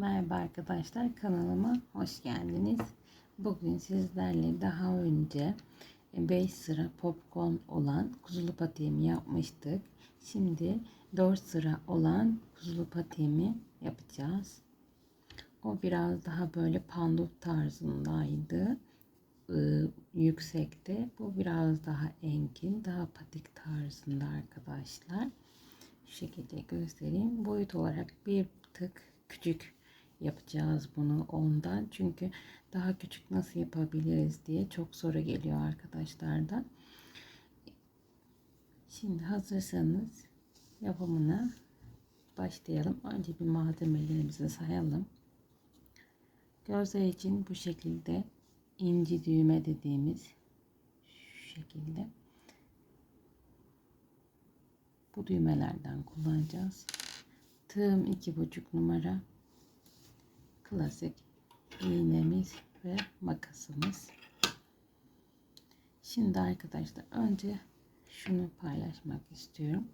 Merhaba arkadaşlar kanalıma hoş geldiniz. Bugün sizlerle daha önce 5 sıra popcorn olan kuzulu patiğimi yapmıştık. Şimdi 4 sıra olan kuzulu patiğimi yapacağız. O biraz daha böyle panduf tarzındaydı. Ee, yüksekte. Bu biraz daha engin, daha patik tarzında arkadaşlar. Şu şekilde göstereyim. Boyut olarak bir tık küçük yapacağız bunu ondan. Çünkü daha küçük nasıl yapabiliriz diye çok soru geliyor arkadaşlardan. Şimdi hazırsanız yapımına başlayalım. Önce bir malzemelerimizi sayalım. Gözler için bu şekilde inci düğme dediğimiz şu şekilde bu düğmelerden kullanacağız. Tığım iki buçuk numara klasik iğnemiz ve makasımız. Şimdi arkadaşlar önce şunu paylaşmak istiyorum.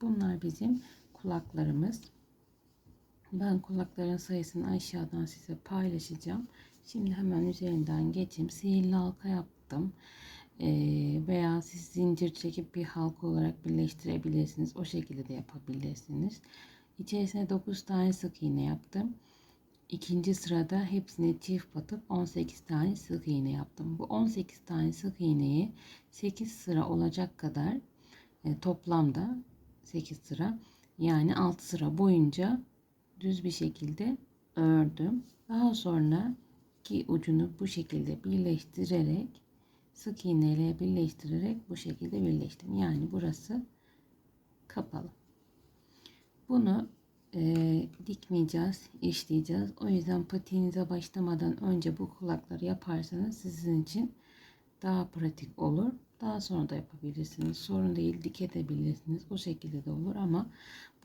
Bunlar bizim kulaklarımız. Ben kulakların sayısını aşağıdan size paylaşacağım. Şimdi hemen üzerinden geçeyim. Sihirli halka yaptım. Ee, veya siz zincir çekip bir halka olarak birleştirebilirsiniz. O şekilde de yapabilirsiniz. İçerisine 9 tane sık iğne yaptım. İkinci sırada hepsini çift batıp 18 tane sık iğne yaptım. Bu 18 tane sık iğneyi 8 sıra olacak kadar e, toplamda 8 sıra yani 6 sıra boyunca düz bir şekilde ördüm. Daha sonra iki ucunu bu şekilde birleştirerek sık iğne ile birleştirerek bu şekilde birleştim. Yani burası kapalı. Bunu e, dikmeyeceğiz, işleyeceğiz. O yüzden patiğinize başlamadan önce bu kulakları yaparsanız sizin için daha pratik olur. Daha sonra da yapabilirsiniz. Sorun değil dikebilirsiniz. O şekilde de olur ama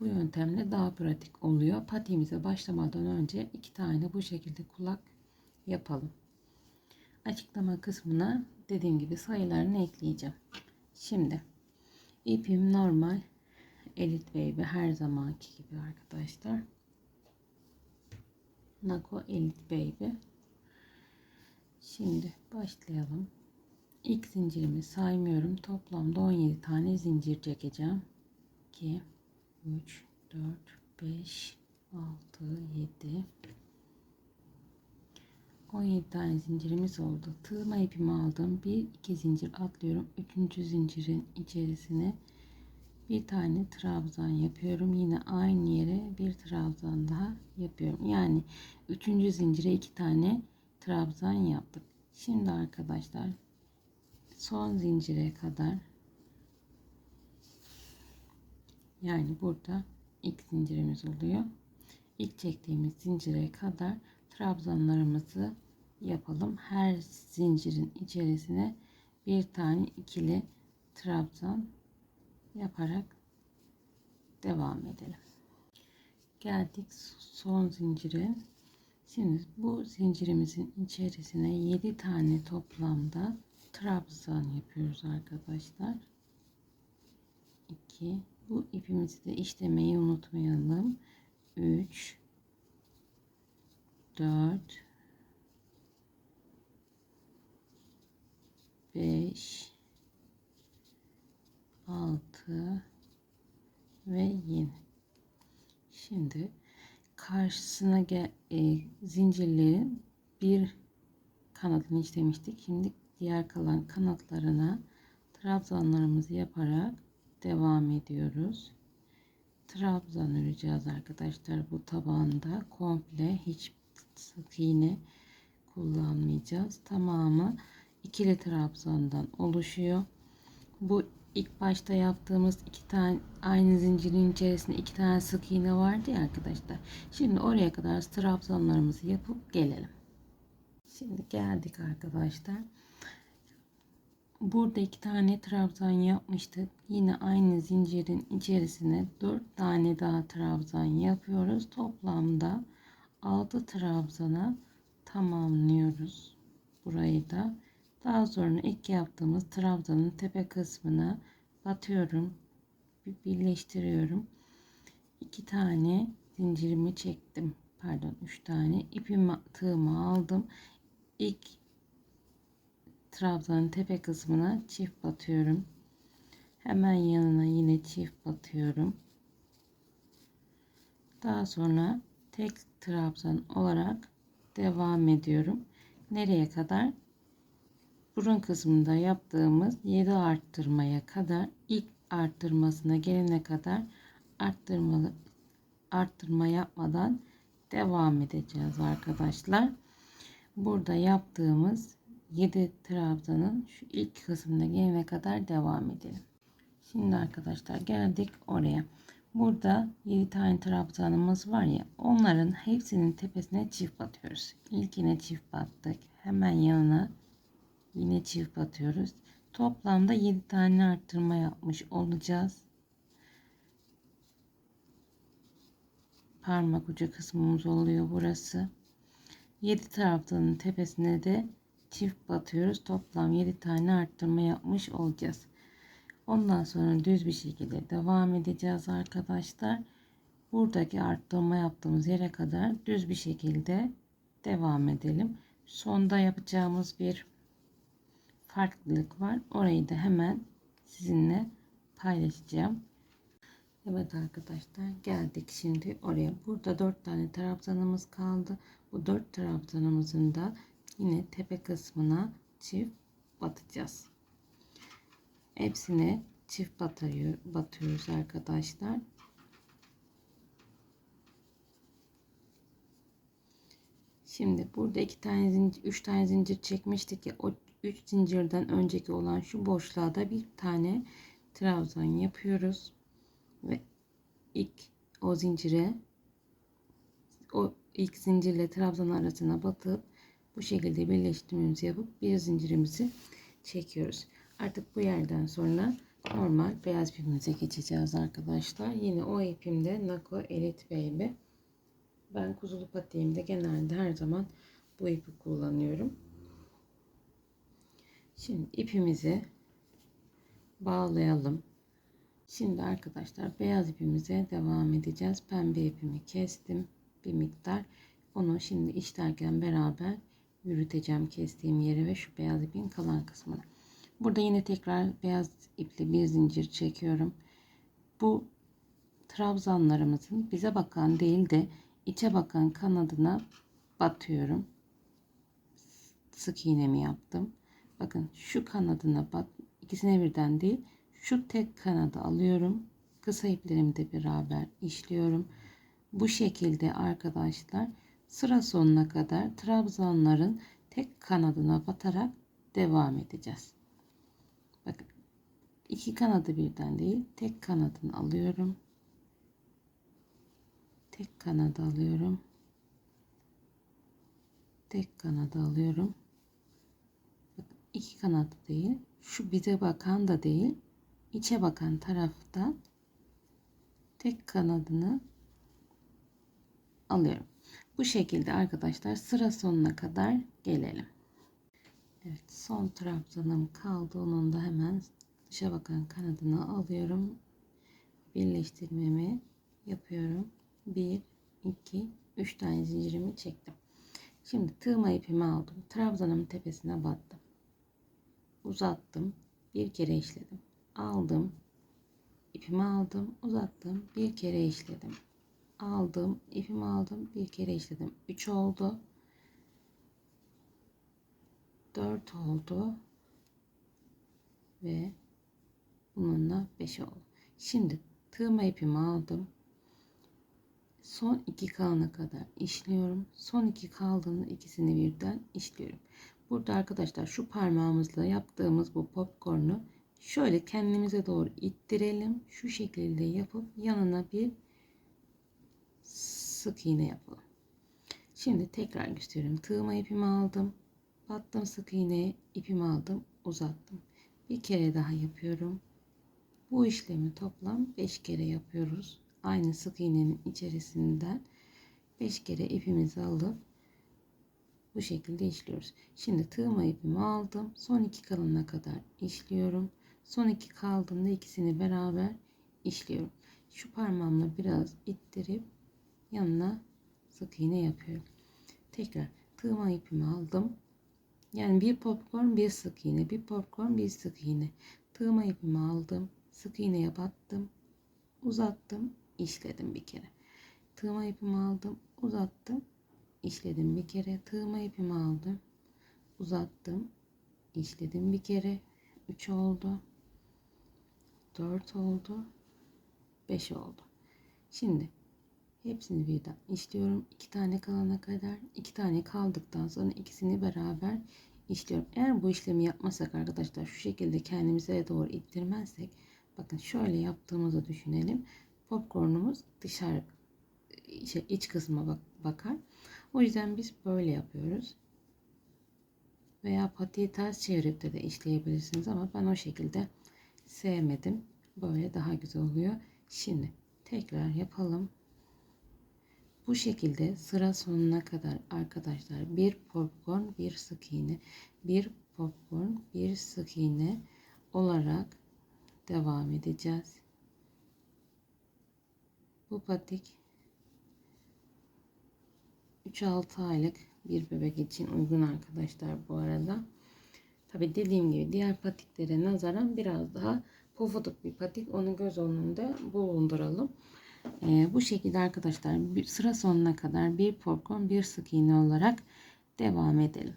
bu yöntemle daha pratik oluyor. Patiğimize başlamadan önce iki tane bu şekilde kulak yapalım. Açıklama kısmına dediğim gibi sayılarını ekleyeceğim. Şimdi ipim normal Elite Baby her zamanki gibi arkadaşlar. Nako Elite Baby. Şimdi başlayalım. İlk zincirimi saymıyorum. Toplamda 17 tane zincir çekeceğim. 2 3 4 5 6 7 17 tane zincirimiz oldu. Tığma ipimi aldım. 1 2 zincir atlıyorum. 3. zincirin içerisine bir tane trabzan yapıyorum. Yine aynı yere bir trabzan daha yapıyorum. Yani üçüncü zincire iki tane trabzan yaptık. Şimdi arkadaşlar son zincire kadar yani burada ilk zincirimiz oluyor. İlk çektiğimiz zincire kadar trabzanlarımızı yapalım. Her zincirin içerisine bir tane ikili trabzan yaparak devam edelim. Geldik son zincire. Şimdi bu zincirimizin içerisine 7 tane toplamda trabzan yapıyoruz arkadaşlar. 2 bu ipimizi de işlemeyi unutmayalım. 3 4 5 6 ve yine. Şimdi karşısına gel, e, zincirlerin bir kanadını işlemiştik. Şimdi diğer kalan kanatlarına trabzanlarımızı yaparak devam ediyoruz. Trabzan öreceğiz arkadaşlar bu tabanda komple hiç sık iğne kullanmayacağız. Tamamı ikili trabzandan oluşuyor. Bu ilk başta yaptığımız iki tane aynı zincirin içerisinde iki tane sık iğne vardı ya arkadaşlar. Şimdi oraya kadar trabzanlarımızı yapıp gelelim. Şimdi geldik arkadaşlar. Burada iki tane trabzan yapmıştık. Yine aynı zincirin içerisine dört tane daha trabzan yapıyoruz. Toplamda altı trabzana tamamlıyoruz. Burayı da daha sonra ilk yaptığımız trabzanın tepe kısmına batıyorum. Birleştiriyorum. İki tane zincirimi çektim. pardon 3 tane ipimi tığımı aldım. İlk trabzanın tepe kısmına çift batıyorum. Hemen yanına yine çift batıyorum. Daha sonra tek trabzan olarak devam ediyorum. Nereye kadar? Burun kısmında yaptığımız 7 arttırmaya kadar ilk arttırmasına gelene kadar arttırmalı arttırma yapmadan devam edeceğiz arkadaşlar. Burada yaptığımız 7 trabzanın şu ilk kısmına gelene kadar devam edelim. Şimdi arkadaşlar geldik oraya. Burada 7 tane trabzanımız var ya onların hepsinin tepesine çift batıyoruz. İlkine çift battık. Hemen yanına yine çift batıyoruz. Toplamda 7 tane arttırma yapmış olacağız. Parmak ucu kısmımız oluyor burası. 7 trabzanın tepesine de çift batıyoruz. Toplam 7 tane arttırma yapmış olacağız. Ondan sonra düz bir şekilde devam edeceğiz arkadaşlar. Buradaki arttırma yaptığımız yere kadar düz bir şekilde devam edelim. Sonda yapacağımız bir farklılık var. Orayı da hemen sizinle paylaşacağım. Evet arkadaşlar geldik şimdi oraya. Burada 4 tane trabzanımız kaldı. Bu 4 trabzanımızın da yine tepe kısmına çift batacağız. Hepsini çift batıyor, batıyoruz arkadaşlar. Şimdi burada iki tane zincir, üç tane zincir çekmiştik ya o üç zincirden önceki olan şu boşluğa da bir tane trabzan yapıyoruz ve ilk o zincire o ilk zincirle trabzan arasına batıp bu şekilde birleştirmemizi yapıp bir zincirimizi çekiyoruz. Artık bu yerden sonra normal beyaz ipimize geçeceğiz arkadaşlar. Yine o ipimde Nako Elite Baby. Ben kuzulu patiğimde genelde her zaman bu ipi kullanıyorum. Şimdi ipimizi bağlayalım. Şimdi arkadaşlar beyaz ipimize devam edeceğiz. Pembe ipimi kestim bir miktar. Onu şimdi işlerken beraber yürüteceğim kestiğim yere ve şu beyaz ipin kalan kısmına. Burada yine tekrar beyaz ipli bir zincir çekiyorum. Bu trabzanlarımızın bize bakan değil de içe bakan kanadına batıyorum. Sık iğnemi yaptım. Bakın şu kanadına bat ikisine birden değil şu tek kanadı alıyorum. Kısa iplerimi de beraber işliyorum. Bu şekilde arkadaşlar sıra sonuna kadar trabzanların tek kanadına batarak devam edeceğiz. Bakın iki kanadı birden değil tek kanadını alıyorum. Tek kanadı alıyorum. Tek kanadı alıyorum. İki kanadı değil. Şu bize bakan da değil. içe bakan taraftan tek kanadını alıyorum. Bu şekilde arkadaşlar sıra sonuna kadar gelelim. Evet son trabzanım kaldı. Onun da hemen dışa bakan kanadını alıyorum. Birleştirmemi yapıyorum. 1, 2, 3 tane zincirimi çektim. Şimdi tığma ipimi aldım. Trabzanımın tepesine battım. Uzattım. Bir kere işledim. Aldım. ipimi aldım. Uzattım. Bir kere işledim. Aldım. ipimi aldım. Bir kere işledim. 3 oldu. 4 oldu. Ve bununla 5 oldu. Şimdi tığma ipimi aldım. Son iki kalana kadar işliyorum. Son iki kaldığında ikisini birden işliyorum. Burada arkadaşlar şu parmağımızla yaptığımız bu popcornu şöyle kendimize doğru ittirelim. Şu şekilde yapıp yanına bir sık iğne yapalım. Şimdi tekrar gösteriyorum. Tığma ipimi aldım. Battım sık iğneye ipimi aldım uzattım. Bir kere daha yapıyorum. Bu işlemi toplam 5 kere yapıyoruz. Aynı sık iğnenin içerisinden 5 kere ipimizi alıp bu şekilde işliyoruz. Şimdi tığma ipimi aldım. Son iki kalına kadar işliyorum. Son iki kaldığında ikisini beraber işliyorum. Şu parmağımla biraz ittirip yanına sık iğne yapıyorum. Tekrar tığma ipimi aldım. Yani bir popcorn bir sık iğne, bir popcorn bir sık iğne. Tığma ipimi aldım. Sık iğneye battım. Uzattım, işledim bir kere. Tığma ipimi aldım, uzattım, işledim bir kere. Tığma ipimi aldım, uzattım, işledim bir kere. 3 oldu. 4 oldu. 5 oldu. Şimdi hepsini birden işliyorum. 2 tane kalana kadar. 2 tane kaldıktan sonra ikisini beraber işliyorum. Eğer bu işlemi yapmasak arkadaşlar şu şekilde kendimize doğru ittirmezsek bakın şöyle yaptığımızı düşünelim. Popcornumuz dışarı şey, iç kısma bak, bakar. O yüzden biz böyle yapıyoruz. Veya patiyi ters çevirip de de işleyebilirsiniz ama ben o şekilde sevmedim. Böyle daha güzel oluyor. Şimdi tekrar yapalım. Bu şekilde sıra sonuna kadar arkadaşlar bir popcorn bir sık iğne bir popcorn bir sık iğne olarak devam edeceğiz. Bu patik 3-6 aylık bir bebek için uygun arkadaşlar bu arada. Tabi dediğim gibi diğer patiklere nazaran biraz daha pofuduk bir patik. Onu göz önünde bulunduralım. Ee, bu şekilde arkadaşlar bir sıra sonuna kadar bir popcorn bir sık iğne olarak devam edelim.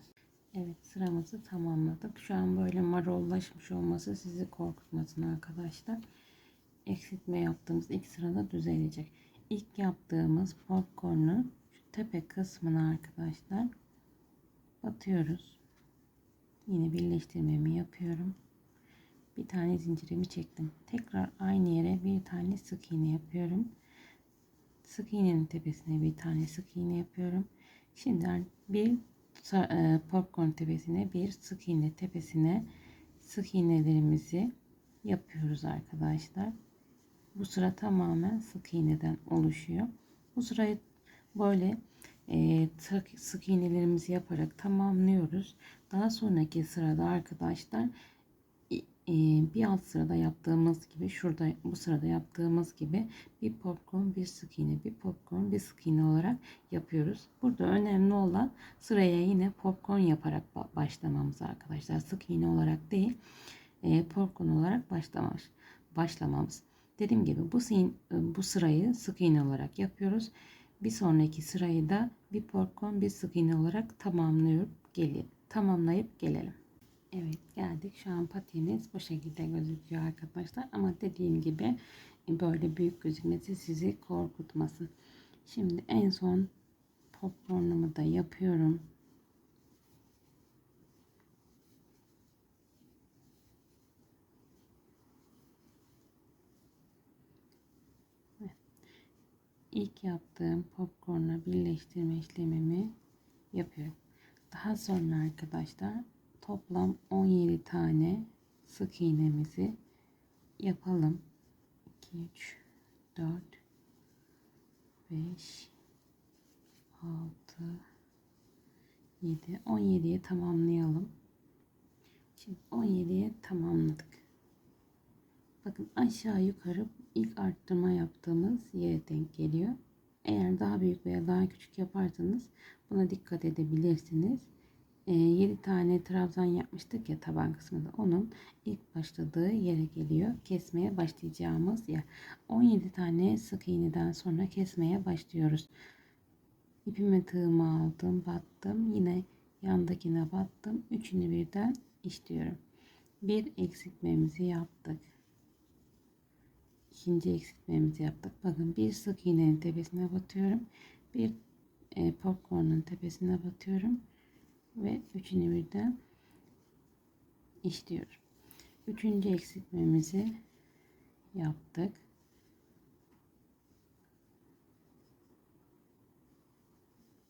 Evet sıramızı tamamladık. Şu an böyle marollaşmış olması sizi korkutmasın arkadaşlar. Eksiltme yaptığımız ilk sırada düzelecek. İlk yaptığımız popcorn'u tepe kısmına arkadaşlar batıyoruz. Yine birleştirmemi yapıyorum. Bir tane zincirimi çektim. Tekrar aynı yere bir tane sık iğne yapıyorum. Sık iğnenin tepesine bir tane sık iğne yapıyorum. Şimdi bir e, popcorn tepesine bir sık iğne tepesine sık iğnelerimizi yapıyoruz arkadaşlar. Bu sıra tamamen sık iğneden oluşuyor. Bu sırayı böyle e, sık iğnelerimizi yaparak tamamlıyoruz. Daha sonraki sırada arkadaşlar e, bir alt sırada yaptığımız gibi şurada bu sırada yaptığımız gibi bir popcorn bir sık iğne bir popcorn bir sık iğne olarak yapıyoruz. Burada önemli olan sıraya yine popcorn yaparak başlamamız arkadaşlar. Sık iğne olarak değil e, popcorn olarak başlamamız. başlamamız. Dediğim gibi bu, bu sırayı sık iğne olarak yapıyoruz. Bir sonraki sırayı da bir porkon bir sık iğne olarak tamamlayıp gelelim. Tamamlayıp gelelim. Evet geldik. Şu an patiğimiz bu şekilde gözüküyor arkadaşlar. Ama dediğim gibi böyle büyük gözükmesi sizi korkutmasın. Şimdi en son popcornumu da yapıyorum. İlk yaptığım popcornla birleştirme işlemimi yapıyorum. Daha sonra arkadaşlar toplam 17 tane sık iğnemizi yapalım. 2 3 4 5 6 7 17'ye tamamlayalım. Şimdi 17'ye tamamladık. Bakın aşağı yukarı ilk arttırma yaptığımız yere denk geliyor. Eğer daha büyük veya daha küçük yaparsanız buna dikkat edebilirsiniz. E, ee, 7 tane trabzan yapmıştık ya taban kısmında. Onun ilk başladığı yere geliyor. Kesmeye başlayacağımız yer. 17 tane sık iğneden sonra kesmeye başlıyoruz. İpime tığımı aldım, battım. Yine yandakine battım. Üçünü birden işliyorum. Bir eksiltmemizi yaptık ikinci eksiltmemizi yaptık. Bakın bir sık iğnenin tepesine batıyorum. Bir e, popcornun tepesine batıyorum. Ve üçünü birden işliyorum. Üçüncü eksiltmemizi yaptık.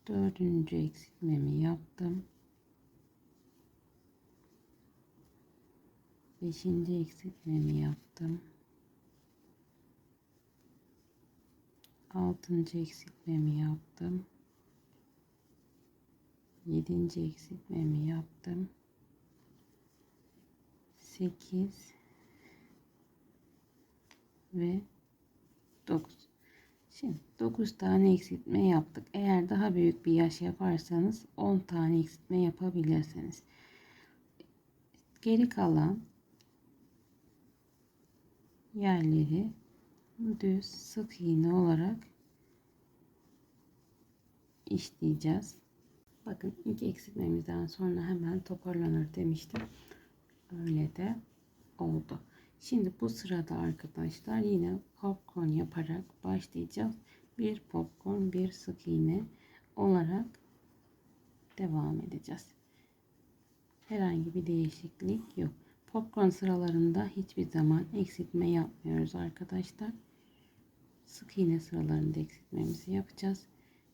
Dördüncü eksiltmemi yaptım. Beşinci eksiltmemi yaptım. Altıncı eksiltmemi yaptım. Yedinci eksiltmemi yaptım. Sekiz ve dokuz. Şimdi 9 tane eksiltme yaptık. Eğer daha büyük bir yaş yaparsanız 10 tane eksiltme yapabilirsiniz. Geri kalan yerleri düz sık iğne olarak işleyeceğiz. Bakın ilk eksiltmemizden sonra hemen toparlanır demiştim. Öyle de oldu. Şimdi bu sırada arkadaşlar yine popcorn yaparak başlayacağız. Bir popcorn bir sık iğne olarak devam edeceğiz. Herhangi bir değişiklik yok. Popcorn sıralarında hiçbir zaman eksiltme yapmıyoruz arkadaşlar. Sık iğne sıralarında eksiltmemizi yapacağız.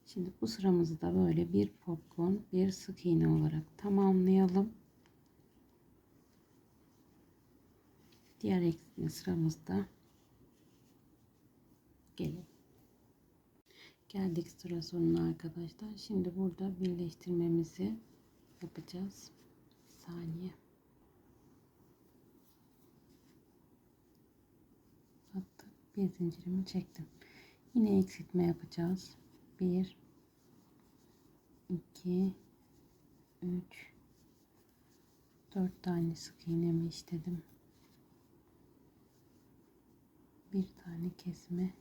Şimdi bu sıramızı da böyle bir popcorn bir sık iğne olarak tamamlayalım. Diğer eksiltme sıramızda gelelim. Geldik sıra sonuna arkadaşlar. Şimdi burada birleştirmemizi yapacağız. Bir saniye. Bir zincirimi çektim. Yine eksiltme yapacağız. 1 2 3 4 tane sık iğnemi işledim. Bir tane kesme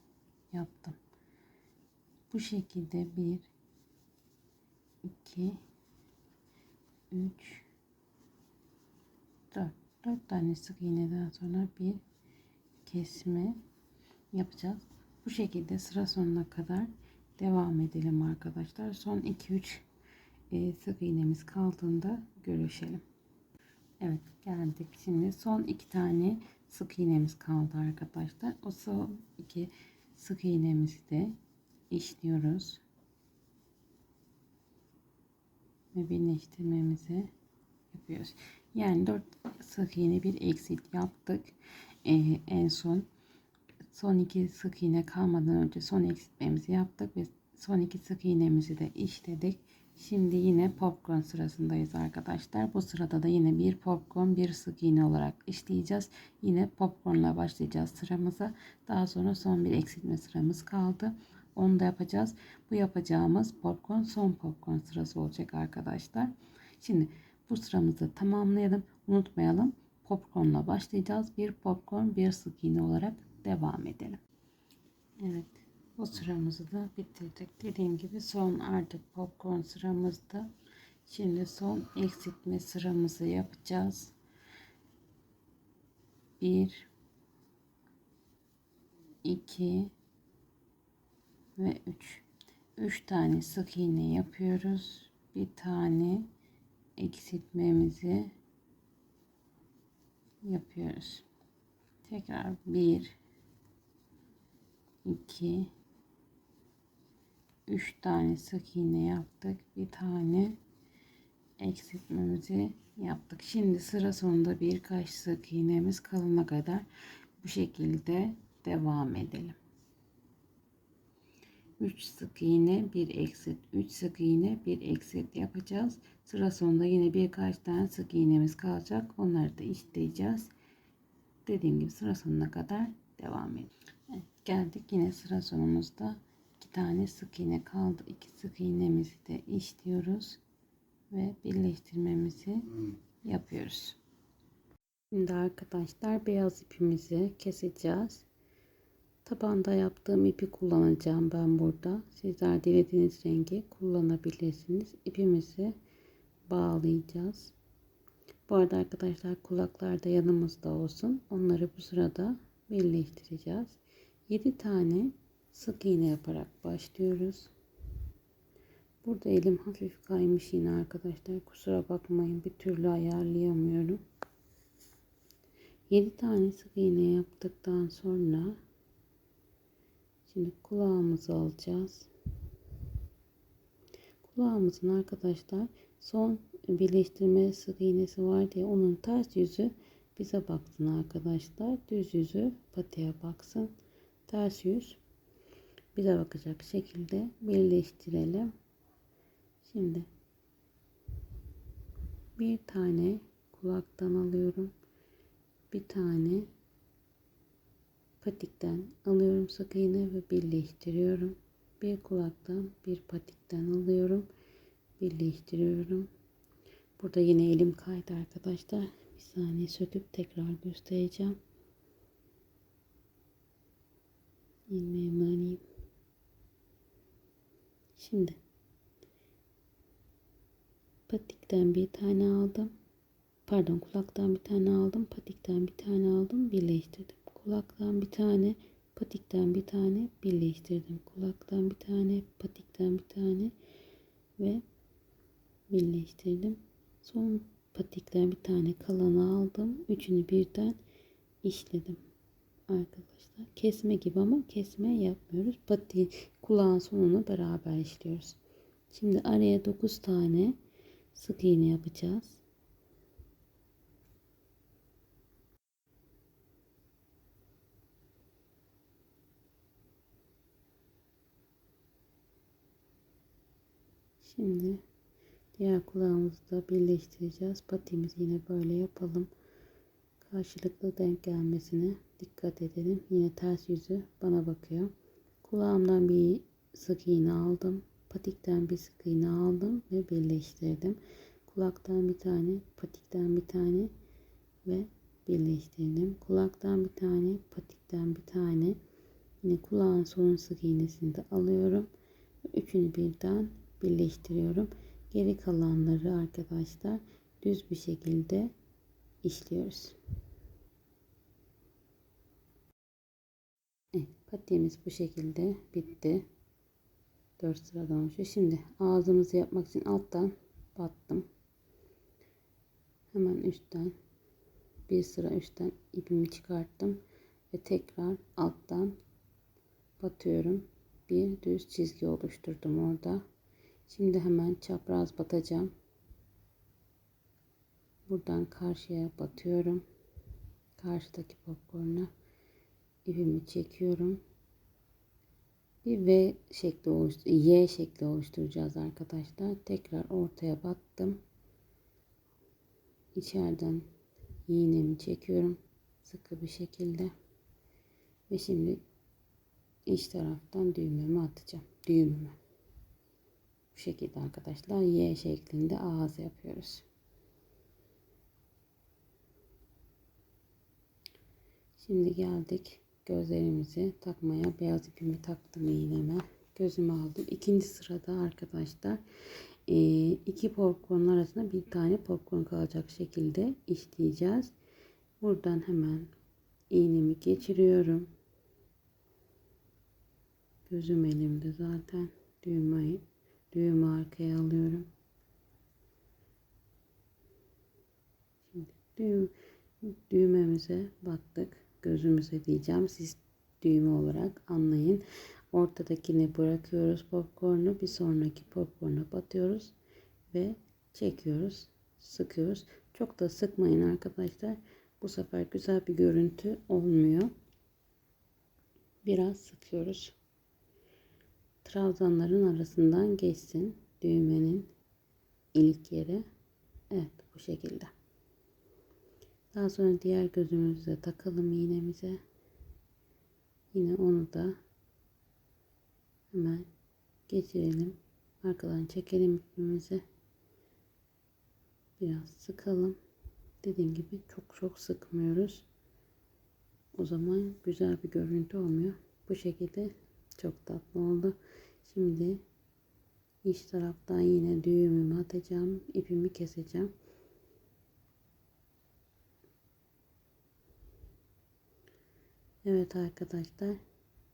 yaptım. Bu şekilde 1 2 3 4 4 tane sık iğneden sonra bir kesme yapacağız. Bu şekilde sıra sonuna kadar devam edelim arkadaşlar. Son 2-3 e, sık iğnemiz kaldığında görüşelim. Evet geldik. Şimdi son iki tane sık iğnemiz kaldı arkadaşlar. O son iki sık iğnemizi de işliyoruz. Ve birleştirmemizi yapıyoruz. Yani 4 sık iğne bir eksit yaptık. Ee, en son son iki sık iğne kalmadan önce son eksiltmemizi yaptık ve son iki sık iğnemizi de işledik. Şimdi yine popcorn sırasındayız arkadaşlar. Bu sırada da yine bir popcorn bir sık iğne olarak işleyeceğiz. Yine popcornla başlayacağız sıramıza. Daha sonra son bir eksiltme sıramız kaldı. Onu da yapacağız. Bu yapacağımız popcorn son popcorn sırası olacak arkadaşlar. Şimdi bu sıramızı tamamlayalım. Unutmayalım. Popcornla başlayacağız. Bir popcorn bir sık iğne olarak devam edelim. Evet. Bu sıramızı da bitirdik. Dediğim gibi son artık popcorn sıramızda. Şimdi son eksiltme sıramızı yapacağız. 1 2 ve 3 3 tane sık iğne yapıyoruz. Bir tane eksiltmemizi yapıyoruz. Tekrar 1 2 3 tane sık iğne yaptık. Bir tane eksiltmemizi yaptık. Şimdi sıra sonunda birkaç sık iğnemiz kalana kadar bu şekilde devam edelim. 3 sık iğne, bir eksilt, 3 sık iğne, bir eksilt yapacağız. Sıra sonunda yine birkaç tane sık iğnemiz kalacak. Onları da işleyeceğiz. Dediğim gibi sıra sonuna kadar devam edelim. Geldik yine sıra sonumuzda iki tane sık iğne kaldı. İki sık iğnemizi de işliyoruz ve birleştirmemizi yapıyoruz. Şimdi arkadaşlar beyaz ipimizi keseceğiz. Tabanda yaptığım ipi kullanacağım ben burada. Sizler dilediğiniz rengi kullanabilirsiniz. İpimizi bağlayacağız. Bu arada arkadaşlar kulaklar da yanımızda olsun. Onları bu sırada birleştireceğiz. 7 tane sık iğne yaparak başlıyoruz. Burada elim hafif kaymış yine arkadaşlar. Kusura bakmayın bir türlü ayarlayamıyorum. 7 tane sık iğne yaptıktan sonra şimdi kulağımızı alacağız. Kulağımızın arkadaşlar son birleştirme sık iğnesi var diye onun ters yüzü bize baksın arkadaşlar. Düz yüzü patiye baksın. Ters yüz bize bakacak şekilde birleştirelim. Şimdi bir tane kulaktan alıyorum. Bir tane patikten alıyorum sık iğne ve birleştiriyorum. Bir kulaktan bir patikten alıyorum. Birleştiriyorum. Burada yine elim kaydı arkadaşlar. Bir saniye söküp tekrar göstereceğim. İlmeğimi alayım. Şimdi patikten bir tane aldım. Pardon kulaktan bir tane aldım. Patikten bir tane aldım. Birleştirdim. Kulaktan bir tane patikten bir tane birleştirdim. Kulaktan bir tane patikten bir tane ve birleştirdim. Son patikten bir tane kalanı aldım. Üçünü birden işledim. Arkadaşlar kesme gibi ama kesme yapmıyoruz. Pati kulağın sonunu beraber işliyoruz. Şimdi araya 9 tane sık iğne yapacağız. Şimdi diğer kulağımızı da birleştireceğiz. Patimizi yine böyle yapalım. Karşılıklı denk gelmesine dikkat edelim. Yine ters yüzü bana bakıyor. Kulağımdan bir sık iğne aldım. Patikten bir sık iğne aldım ve birleştirdim. Kulaktan bir tane, patikten bir tane ve birleştirdim. Kulaktan bir tane, patikten bir tane. Yine kulağın son sık iğnesini de alıyorum. Üçünü birden birleştiriyorum. Geri kalanları arkadaşlar düz bir şekilde işliyoruz. Evet, patiğimiz bu şekilde bitti. 4 sıradan oluşuyor. Şimdi ağzımızı yapmak için alttan battım. Hemen üstten bir sıra üstten ipimi çıkarttım ve tekrar alttan batıyorum. Bir düz çizgi oluşturdum orada. Şimdi hemen çapraz batacağım. Buradan karşıya batıyorum. Karşıdaki popcorn'a ipimi çekiyorum. Bir V şekli Y şekli oluşturacağız arkadaşlar. Tekrar ortaya battım. İçeriden iğnemi çekiyorum. Sıkı bir şekilde. Ve şimdi iç taraftan düğmemi atacağım. Düğümümü. Bu şekilde arkadaşlar Y şeklinde ağız yapıyoruz. Şimdi geldik gözlerimizi takmaya. Beyaz ipimi taktım iğneme. Gözümü aldım. İkinci sırada arkadaşlar iki popcorn arasında bir tane popcorn kalacak şekilde işleyeceğiz. Buradan hemen iğnemi geçiriyorum. Gözüm elimde zaten. Düğmeyi düğümü arkaya alıyorum. Şimdi düğüm, düğmemize battık. Gözümüze diyeceğim. Siz düğme olarak anlayın. Ortadakini bırakıyoruz popcornu. Bir sonraki popcorna batıyoruz. Ve çekiyoruz. Sıkıyoruz. Çok da sıkmayın arkadaşlar. Bu sefer güzel bir görüntü olmuyor. Biraz sıkıyoruz trabzanların arasından geçsin düğmenin ilk yeri. Evet bu şekilde. Daha sonra diğer gözümüzü takalım iğnemize. Yine onu da hemen geçirelim. Arkadan çekelim ipimizi. Biraz sıkalım. Dediğim gibi çok çok sıkmıyoruz. O zaman güzel bir görüntü olmuyor. Bu şekilde çok tatlı oldu. Şimdi iç taraftan yine düğümümü atacağım. ipimi keseceğim. Evet arkadaşlar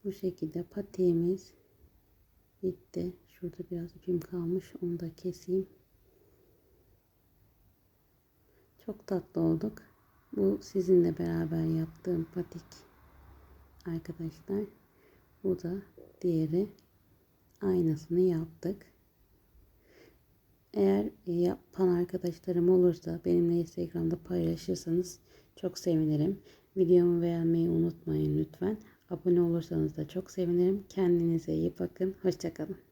bu şekilde patiğimiz bitti. Şurada biraz ipim kalmış. Onu da keseyim. Çok tatlı olduk. Bu sizinle beraber yaptığım patik arkadaşlar. Bu da diğeri aynısını yaptık. Eğer yapan arkadaşlarım olursa benimle Instagram'da paylaşırsanız çok sevinirim. Videomu beğenmeyi unutmayın lütfen. Abone olursanız da çok sevinirim. Kendinize iyi bakın. Hoşçakalın.